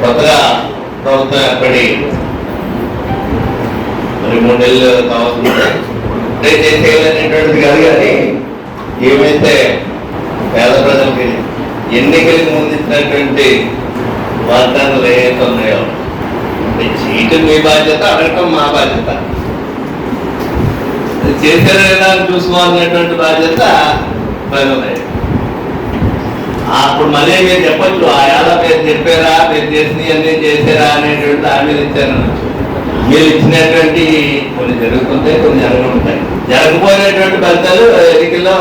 కొత్తగా ప్రభుత్వం ఏర్పడి మరి మూడు నెలలు కావాల్సింది అంటే చేసేయాలనేటువంటిది కాదు కానీ ఏమైతే పేద ప్రజలకి ఎన్నికలకు ముందించినటువంటి వాగ్దానాలు ఏవైతే ఉన్నాయో చేయటం మీ బాధ్యత అడగటం మా బాధ్యత. చేశారా లేదా చూసుకోవాలనేటువంటి బాధ్యత మరి ఉన్నాయి అప్పుడు మళ్ళీ మీరు చెప్పచ్చు ఆ ఏళ్ళ మీరు చెప్పారా మీరు చేసి అన్ని చేశారా అనేటువంటి హామీలు ఇచ్చారు మీరు ఇచ్చినటువంటి కొన్ని జరుగుతుంటాయి కొన్ని జరగనుంటాయి. జరగబోయేటువంటి ఫలితాలు ఎన్నికల్లో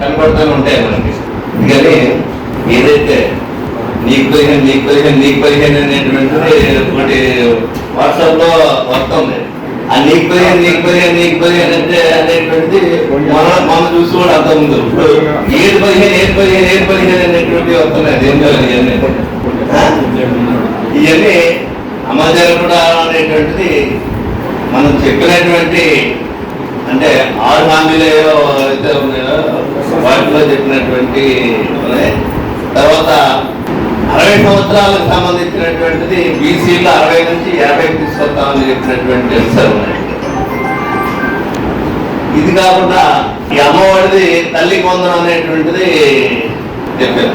కనబడుతూనే ఉంటాయి మనకి. అందుకని ఏదైతే నీకు పదిహేను నీకు పదిహేను నీకు పదిహేను అనేటువంటిది ఒకటి వాట్సాప్లో వస్తుంది ఆ నీకు పదిహేను నీకు పదిహేను నీకు పదిహేను అంటే అనేటువంటిది మన మన చూసి కూడా అంత ముందు ఇప్పుడు ఏది పదిహేను ఏది పదిహేను ఏది పదిహేను వస్తున్నాయి కాదు ఇవన్నీ? ఇవన్నీ అమలు కూడా అనేటువంటిది మనం చెప్పినటువంటి అంటే ఆరు హామీలు అయితే ఉన్నాయో వాటిలో చెప్పినటువంటి. తర్వాత అరవై సంవత్సరాలకు సంబంధించినటువంటిది బీసీలో అరవై నుంచి యాభై తీసుకొస్తామని చెప్పినటువంటి అంశాలు ఉన్నాయి ఇది కాకుండా ఈ అమ్మఒడిది తల్లి కొందరం అనేటువంటిది చెప్పారు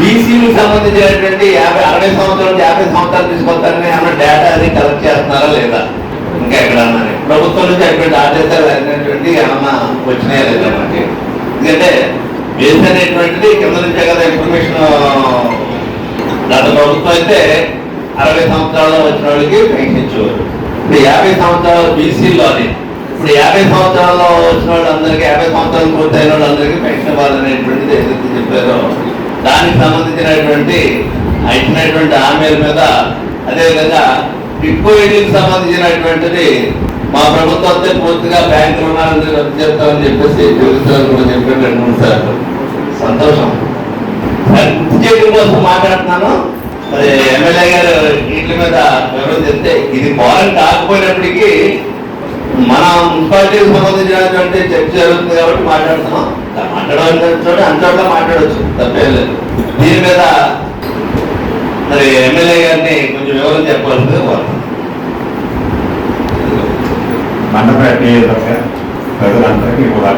బీసీలకు సంబంధించినటువంటి యాభై అరవై సంవత్సరాలు యాభై సంవత్సరాలు తీసుకొస్తారని ఏమన్నా డేటా అది కలెక్ట్ చేస్తున్నారా లేదా? ఇంకా ఎక్కడన్నా? ప్రభుత్వం నుంచి అటువంటి ఆదేశాలు అనేటువంటి ఏమన్నా వచ్చినాయా లేదా మనకి? ఎందుకంటే బేస్ అనేటువంటిది కింద నుంచే కదా ఇన్ఫర్మేషన్ గత ప్రభుత్వం అయితే అరవై సంవత్సరాల్లో వచ్చిన వాళ్ళకి పెన్షన్ ఇచ్చేవారు. ఇప్పుడు యాభై సంవత్సరాలు బీసీలో అని ఇప్పుడు యాభై సంవత్సరాల్లో వచ్చిన వాళ్ళందరికీ యాభై సంవత్సరాలు పూర్తయిన వాళ్ళందరికీ పెన్షన్ ఇవ్వాలనేటువంటిది ఏదైతే చెప్పారో దానికి సంబంధించినటువంటి ఇచ్చినటువంటి హామీల మీద అదేవిధంగా డిపోయిటీకి సంబంధించినటువంటిది మా ప్రభుత్వంతో పూర్తిగా బ్యాంకు రుణాలను రద్దు చేస్తామని చెప్పేసి తెలుస్తారు కూడా చెప్పారు రెండు మూడు సార్లు. సంతోషం. రద్దు చేయడం కోసం మాట్లాడుతున్నాను? మరి ఎమ్మెల్యే గారు వీటి మీద వివరం చెప్తే ఇది బాగా కాకపోయినప్పటికీ మన మున్సిపాలిటీకి సంబంధించినటువంటి చర్చ జరుగుతుంది కాబట్టి మాట్లాడుతున్నాం. మాట్లాడవలసిన చోట అంతటా మాట్లాడవచ్చు తప్పేం లేదు. దీని మీద మరి ఎమ్మెల్యే గారిని కొంచెం వివరం చెప్పాల్సింది మండపేట ప్రజలందరికీ కూడా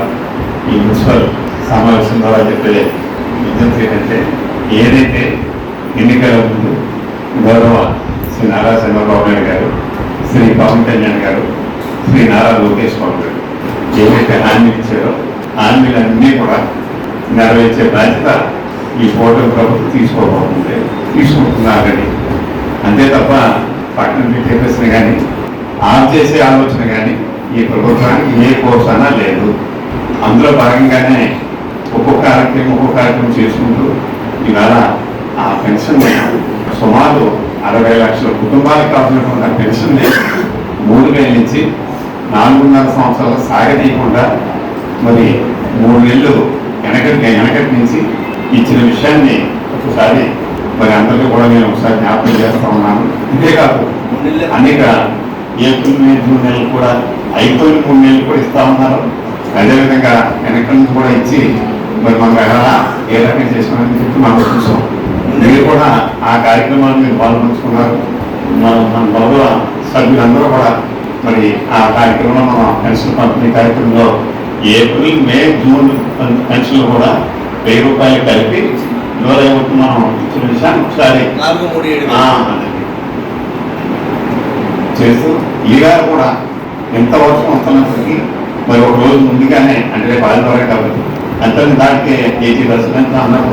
ఈ మున్సిపల్ సమావేశం ద్వారా చెప్పే విజ్ఞప్తి ఏంటంటే ఏదైతే ఎన్నికల ముందు గౌరవ శ్రీ నారా చంద్రబాబు నాయుడు గారు శ్రీ పవన్ కళ్యాణ్ గారు శ్రీ నారా లోకేష్ బాబు గారు. ఏవైతే హామీలు ఇచ్చారో హామీలన్నీ కూడా నెరవేర్చే బాధ్యత ఈ ఫోటో ప్రభుత్వం తీసుకోబోతుంది తీసుకుంటున్నారని అంతే తప్ప పక్కన పెట్టేసిన కానీ ఆఫ్ చేసే ఆలోచన కానీ ఈ ప్రభుత్వానికి ఏ కోసనా లేదు. అందులో భాగంగానే ఒక్కొక్క కార్యక్రమం ఒక్కొక్క కార్యక్రమం చేసుకుంటూ ఇవాళ ఆ పెన్షన్ సుమారు అరవై లక్షల కుటుంబాలకు కావాల్సినటువంటి ఆ పెన్షన్ మూడు వేల నుంచి నాలుగున్నర సంవత్సరాలు సాగదీయకుండా మరి మూడు నెలలు వెనకటి వెనకటి నుంచి ఇచ్చిన విషయాన్ని ఒకసారి మరి అందరికీ కూడా నేను ఒకసారి జ్ఞాపకం చేస్తా ఉన్నాను. అంతేకాదు అనేక ఏప్రిల్ మే జూన్ నెలలు కూడా అయిపోయిన మూడు నెలలు కూడా ఇస్తా ఉన్నారు. అదేవిధంగా వెనక నుంచి కూడా ఇచ్చి మరి మనం ఎలా ఏ రకంగా చేసుకోవాలని చెప్పి మనం చూసాం. మీరు కూడా ఆ కార్యక్రమాన్ని మీరు పాల్పంచుకున్నారు. మన మన గౌరవ సభ్యులందరూ కూడా మరి ఆ కార్యక్రమంలో మన పెన్షన్ పంపిణీ కార్యక్రమంలో ఏప్రిల్ మే జూన్ పెన్షన్లు కూడా వెయ్యి రూపాయలు కలిపి ఇరవై ఒకటి మనం ఇచ్చిన విషయాన్ని ఒకసారి చేస్తూ ఈ గారు కూడా ఎంత వర్షం వస్తున్నప్పటికీ మరి ఒక రోజు ముందుగానే అంటే రేపు ఆదివారం కాబట్టి అంతా దాటికి ఎయిటీ పర్సెంట్ అన్నారు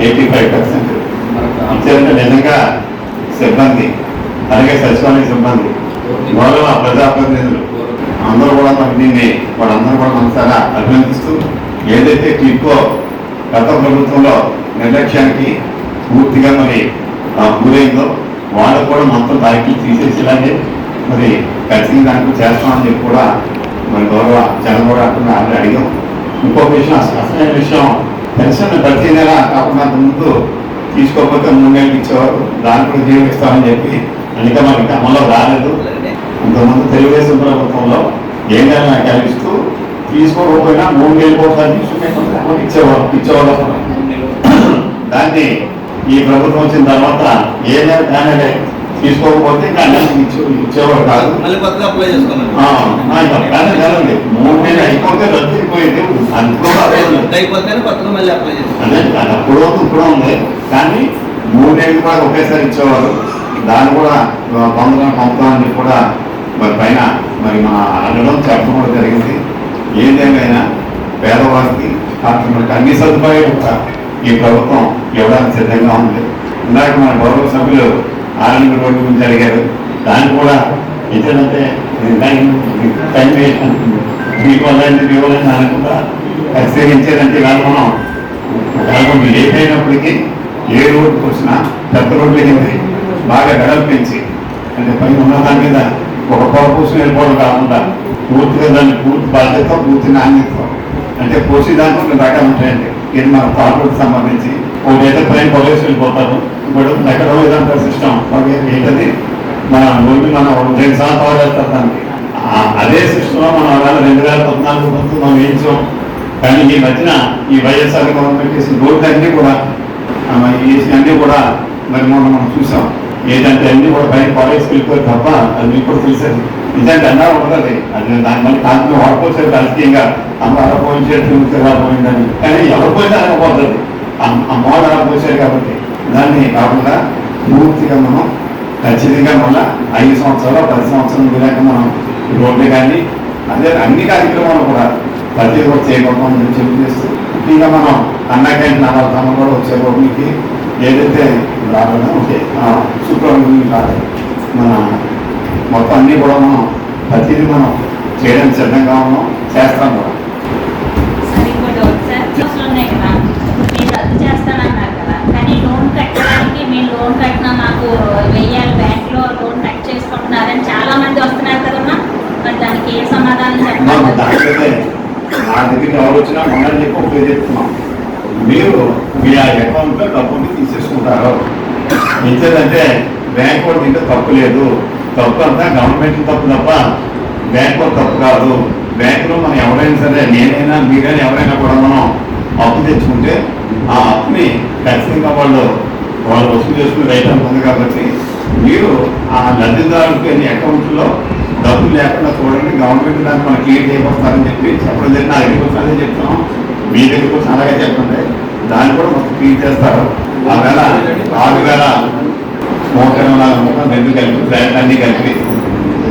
ఎయిటీ ఫైవ్ పర్సెంట్ ఇచ్చారంటే నిజంగా సిబ్బంది అలాగే సచివాలయ సిబ్బంది గౌరవ ప్రజాప్రతినిధులు అందరూ కూడా మరి దీన్ని వాళ్ళందరూ కూడా మనసారా అభినందిస్తూ ఏదైతే టిక్కో గత ప్రభుత్వంలో నిర్లక్ష్యానికి పూర్తిగా మరి గురైందో వాళ్ళు కూడా మొత్తం బ్యాగులు తీసేసేలాగే మరి ఖచ్చితంగా దానికి చేస్తామని చెప్పి కూడా మరి గౌరవ కూడా గారు ఆల్రెడీ అడిగాం. ఇంకొక విషయం అసలైన విషయం పెన్షన్ ప్రతి నెల కాకుండా ముందు తీసుకోకపోతే మూడు నెలలు ఇచ్చేవారు. దాన్ని కూడా జీవిస్తామని చెప్పి ఇంకా మరి ఇంకా అమల్లో రాలేదు. ఇంతకుముందు తెలుగుదేశం ప్రభుత్వంలో ఏ నెల నాకు కలిగిస్తూ తీసుకోకపోయినా మూడు నెలలు ఒకసారి తీసుకునే ఇచ్చేవాళ్ళు ఇచ్చేవాళ్ళు దాన్ని ఈ ప్రభుత్వం వచ్చిన తర్వాత ఏదైనా దాని తీసుకోకపోతే ఇంకా ఇచ్చేవాడు కాదు. కానీ కదండి మూడు నెలలు అయిపోతే రద్దు అయిపోయింది. అప్పుడు ఇప్పుడు ఉంది. కానీ మూడు నెలలు కూడా ఒకేసారి ఇచ్చేవారు దాన్ని కూడా పొందడం పంపుతామని కూడా మరి పైన మరి మన అడగడం చెప్పడం కూడా జరిగింది. ఏదేమైనా పేదవారికి కాకుండా అన్ని సదుపాయాలు కూడా ఈ ప్రభుత్వం ఇవ్వడానికి సిద్ధంగా ఉంది. ఇందాక మన గౌరవ సభ్యులు ఆనంద రోడ్డు గురించి అడిగారు. దాన్ని కూడా ఇచ్చాడంటే టైం వేస్ట్. అనుకుంది మీకు వల్లండి ఇవ్వాలని అనుకుంటా ఇవాళ మనం కాకుండా అయినప్పటికీ ఏ రోడ్డుకి వచ్చినా పెద్ద రోడ్డు అయింది బాగా వెడల్పించి అంటే పైన ఉన్న దాని మీద ఒక పొర పూసుకుని వెళ్ళిపోవడం కాకుండా పూర్తిగా దాన్ని పూర్తి బాధ్యత పూర్తి నాణ్యత. అంటే పోసి దాంట్లో కొన్ని రకాలు ఉంటాయండి. ఇది మన ప్రాపర్టీకి సంబంధించి ఒకటైతే పైన పొలేసి వెళ్ళిపోతారు. ఇప్పుడు ఎక్కడో ఏదంటే సిస్టమ్ ఏంటది? మన రోడ్డు మనం రెండు సార్లు వేస్తారు దానికి. అదే సిస్టంలో మనం అలాగే రెండు వేల పద్నాలుగు పంతొమ్మిది మనం వేయించాం. కానీ ఈ మధ్యన ఈ వైఎస్ఆర్ గవర్నమెంట్ చేసిన రోడ్లన్నీ కూడా ఈ అన్నీ కూడా మరి మొన్న మనం చూసాం. ఏంటంటే అన్ని కూడా బయట కాలేజ్కి వెళ్ళిపోయి తప్ప అది మీకు కూడా తెలిసేది నిజంగా అన్నా ఉండదు అది దాని మళ్ళీ కాంతిలో వాడుకోవచ్చు రాజకీయంగా అమ్మ అలా పోయించేట్టు ఇలా పోయిందని కానీ ఎవరు పోయినా పోతుంది. అమ్మవాడు అలా పోసారు కాబట్టి దాన్ని కాకుండా పూర్తిగా మనం ఖచ్చితంగా మన ఐదు సంవత్సరాలు పది సంవత్సరాలు వినాక మనం రోడ్లు కానీ అదే అన్ని కార్యక్రమాలు కూడా ప్రతి కూడా చేయకుండా చెప్పి చేస్తూ. ఇంకా మనం అన్న క్యాంటీన్ తమ కూడా వచ్చే రోడ్లకి ఏదైతే రావాలో ఓకే శుక్రవారం కాదు మన మొత్తం అన్ని కూడా మనం ప్రతిదీ మనం చేయడం సిద్ధంగా ఉన్నాం చేస్తాం కూడా కదా మీరు కదా కానీ లోన్ మీరు లోన్ మాకు వెయ్యాలి బ్యాంక్లో లోన్ చాలా మంది వస్తున్నారు దానికి ఏ సమాధానం నా దగ్గరికి ఎవరు వచ్చినా మొన్న చెప్పి మీరు మీ ఆ అకౌంట్లో డబ్బుని తీసేసుకుంటారు ఇచ్చేదంటే బ్యాంక్ వాడు తింటే తప్పు లేదు. తప్పు అంతా గవర్నమెంట్ తప్పు తప్ప బ్యాంక్ వాడు తప్పు కాదు. బ్యాంకులో మనం ఎవరైనా సరే నేనైనా మీరైనా ఎవరైనా కూడా మనం అప్పు తెచ్చుకుంటే ఆ అప్పుని ఖచ్చితంగా వాళ్ళు వాళ్ళు వసూలు చేసుకునే రైట్ ఉంది కాబట్టి మీరు ఆ లబ్ధిదారులకి అన్ని అకౌంట్లో డబ్బులు లేకుండా చూడండి. గవర్నమెంట్ దాన్ని మనం క్లియర్ చేయబోస్తారని చెప్పి చెప్పడం జరిగిన నా దగ్గరికి వచ్చి చెప్తున్నాం. మీ దగ్గరికి వచ్చి అలాగే చెప్పండి దాన్ని కూడా మొత్తం క్లియర్ చేస్తారు. ఆ వేళ ఆరు వేల నూట ఇరవై నాలుగు మొత్తం రెండు కలిపి బ్యాంక్ అన్ని కలిపి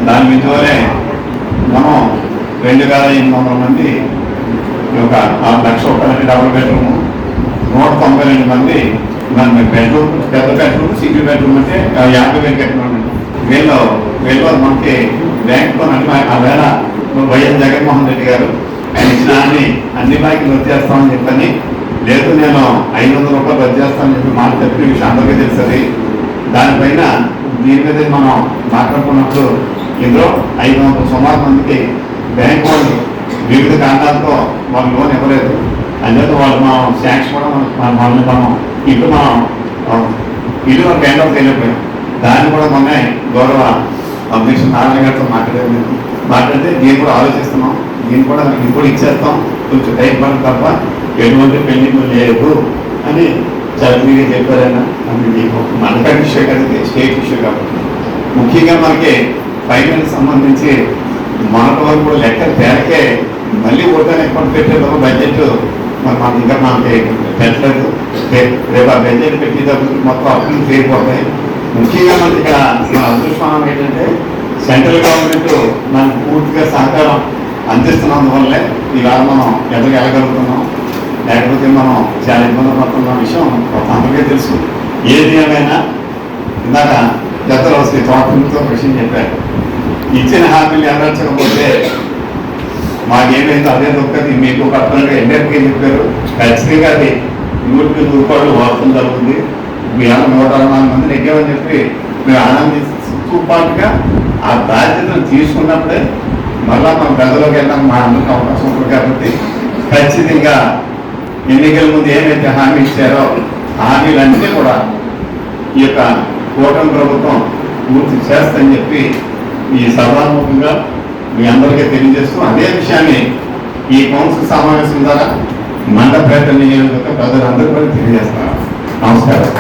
దాని విధువలే మనం రెండు వేల ఎనిమిది వందల మంది ఒక ఆరు లక్ష ఒకటి డబుల్ బెడ్రూమ్ నూట తొంభై రెండు మంది మన బెడ్రూమ్ పెద్ద బెడ్రూమ్ సింగిల్ బెడ్రూమ్ అంటే యాభై వేలు కట్టినాం వీళ్ళు వీళ్ళు మనకి బ్యాంక్తో అంటే ఆ వేళ వైఎస్ జగన్మోహన్ రెడ్డి గారు ఆయన ఇచ్చిన అన్ని అన్ని బ్యాంకులు వచ్చేస్తామని చెప్పని లేదు నేను ఐదు వందల రూపాయలు రద్దు చేస్తానని చెప్పి మాట చెప్పిన విషయం అందరికీ తెలుస్తుంది దానిపైన దీని మీద మనం మాట్లాడుకున్నప్పుడు ఇందులో ఐదు వందల సుమారు మందికి బ్యాంక్ వాళ్ళు వివిధ కారణాలతో వాళ్ళు లోన్ ఇవ్వలేదు. అందుకే వాళ్ళు మనం శాంక్షన్ కూడా మనం మన- మనం ఇల్లు మనం ఇల్లు మనకు హ్యాండ్ ఆఫ్ చేయలేకపోయాం దాన్ని కూడా మొన్న గౌరవ అధ్యక్షుడు నారాయణ గారితో మాట్లాడేది మాట్లాడితే దీన్ని కూడా ఆలోచిస్తున్నాం. నేను కూడా మీకు కూడా ఇచ్చేస్తాం. కొంచెం టైం పడుతుంది తప్ప ఎటువంటి పెళ్ళింగ్ లేదు అని చాలా చెప్పారైనా అది మీకు మనకంటే ఇష్యూ కదా స్టేట్ ఇష్యూ కాబట్టి. ముఖ్యంగా మనకి ఫైనల్ సంబంధించి మనకు వరకు కూడా లెక్క తేరకే మళ్ళీ ఓటాన్ని అకౌంట్ పెట్టేటప్పుడు బడ్జెట్ మరి మనకి ఇంకా మనకి పెట్టలేదు. రేపు ఆ బడ్జెట్ పెట్టేటప్పుడు మొత్తం అప్పులు తీరిపోతాయి ముఖ్యంగా మనకి ఇక్కడ మన అదృష్టం ఏంటంటే సెంట్రల్ గవర్నమెంట్ మనకు పూర్తిగా సహకారం అందిస్తున్నందువల్లే ఇవాళ మనం ఎదురు వెళ్ళగలుగుతున్నాం లేకపోతే మనం చాలా ఇబ్బంది పడుతున్న విషయం అందరికీ తెలుసు. ఏది ఏమైనా ఇందాక జతలు వస్తే తోటతో విషయం చెప్పారు. ఇచ్చిన హామీలు నెరవేర్చకపోతే మాకేమైంది అదే దొక్కది మీకు పర్సనల్గా ఎండర్కే చెప్పారు? ఖచ్చితంగా అది నూటికి రూపాయలు వాడటం జరుగుతుంది. మీ అన్న నూట అరవై నాలుగు మంది నెగ్గామని చెప్పి మేము ఆనందిస్తూ పాటుగా ఆ బాధ్యతను తీసుకున్నప్పుడే మళ్ళా మనం ప్రజలకు వెళ్ళడం మా అందరికి అవకాశం ఉంటుంది కాబట్టి ఖచ్చితంగా ఎన్నికల ముందు ఏమైతే హామీ ఇచ్చారో హామీలన్నీ కూడా ఈ యొక్క కూటమి ప్రభుత్వం పూర్తి చేస్తని చెప్పి ఈ సభాముఖంగా మీ అందరికీ తెలియజేస్తూ అదే విషయాన్ని ఈ కౌన్సిల్ సమావేశం ద్వారా మండపేట నియోజకవర్గ ప్రజలందరూ కూడా తెలియజేస్తున్నారు నమస్కారం.